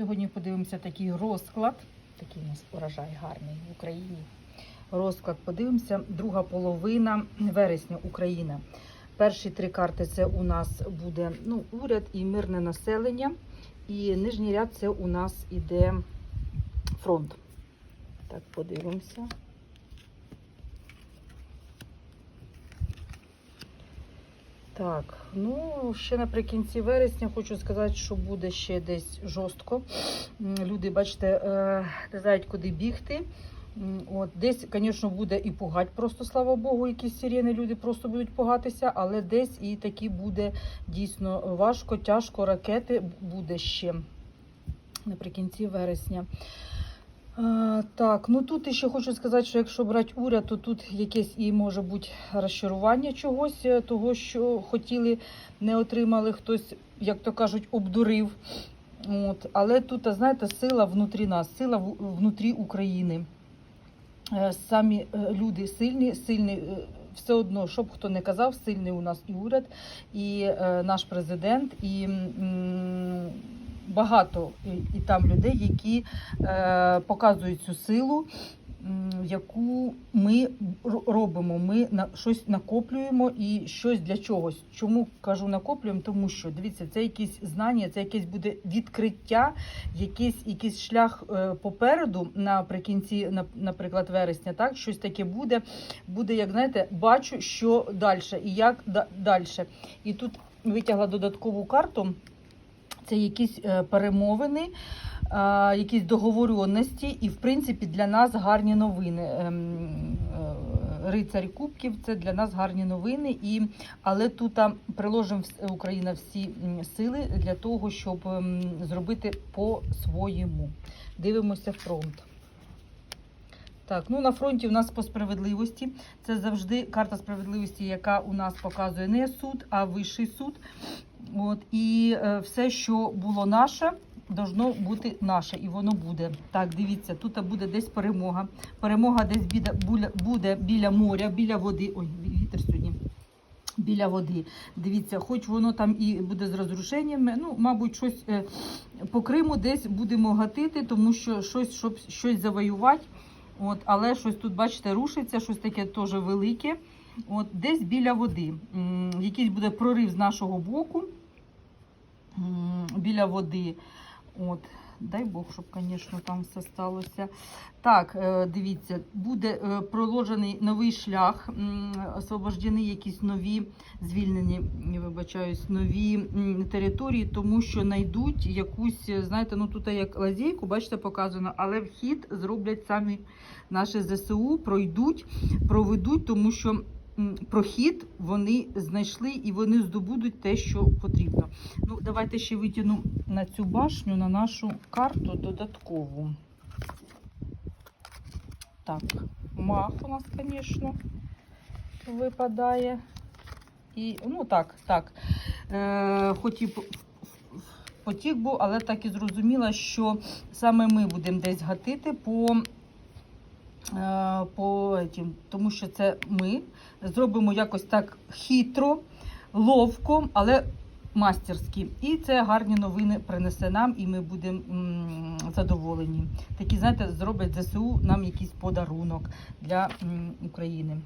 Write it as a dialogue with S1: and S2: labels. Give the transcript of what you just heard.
S1: Сьогодні подивимося такий розклад. Такий у нас урожай гарний в Україні. Розклад подивимося. Друга половина вересня Україна. Перші три карти це у нас буде ну, уряд і мирне населення. І нижній ряд це у нас іде фронт. Так, подивимося. Так, ну ще наприкінці вересня хочу сказати, що буде ще десь жорстко. Люди, бачите, е, не знають, куди бігти. От десь, звісно, буде і пугать, просто слава Богу, якісь сирени люди просто будуть пугатися, але десь і таки буде дійсно важко, тяжко, ракети буде ще наприкінці вересня. А, так, ну тут ще хочу сказати, що якщо брати уряд, то тут якесь і може бути розчарування чогось, е, того, що хотіли, не отримали, хтось, як то кажуть, обдурив. От. Але тут, знаєте, сила внутрі нас, сила внутрі України. Е, Самі е, люди сильні, сильні. Все одно, щоб хто не казав, сильний у нас і уряд, і наш президент, і багато і, там людей, які е, показують цю силу, яку ми робимо. Ми на щось накоплюємо і щось для чогось. Чому кажу накоплюємо? Тому що дивіться, це якісь знання, це якесь буде відкриття, якийсь, якийсь шлях е, попереду наприкінці, на- наприклад, вересня. Так, щось таке буде. Буде, як знаєте, бачу, що далі і як далі. І тут витягла додаткову карту. Це якісь е, перемовини, е, якісь договоренності, і в принципі для нас гарні новини. Ем, е, Рицарь Кубків це для нас гарні новини. І, але тут приложимо Україна всі сили для того, щоб ем, зробити по-своєму. Дивимося фронт. Так, ну на фронті у нас по справедливості. Це завжди карта справедливості, яка у нас показує не суд, а вищий суд. От, і е, все, що було наше, должно бути наше, і воно буде. Так, дивіться, тут буде десь перемога. Перемога десь буля- буде біля моря, біля води. Ой, вітер сьогодні. Біля води. Дивіться, хоч воно там і буде з розрушеннями. Ну, мабуть, щось е, по Криму десь будемо гатити, тому що щось, щоб щось завоювати. От, але щось тут, бачите, рушиться, щось таке теж велике. От, десь біля води. Якийсь буде прорив з нашого боку. Біля води. От. Дай Бог, щоб, звісно, там все сталося. Так, е, дивіться, буде е, проложений новий шлях, освобождені якісь нові звільнені, вибачаюсь, нові території, тому що знайдуть якусь, знаєте, ну тут як лазейку, бачите, показано, але вхід зроблять самі наші ЗСУ, пройдуть, проведуть, тому що прохід вони знайшли і вони здобудуть те, що потрібно. Ну, давайте ще витягну на цю башню, на нашу карту додаткову. Так, мах у нас, звісно, випадає. І, ну так, так. Е, хоч і потік був, але так і зрозуміла, що саме ми будемо десь гатити по, по етім, тому що це ми зробимо якось так хитро, ловко, але мастерські. І це гарні новини принесе нам, і ми будемо задоволені. Такі, знаєте, зроблять ЗСУ нам якийсь подарунок для України.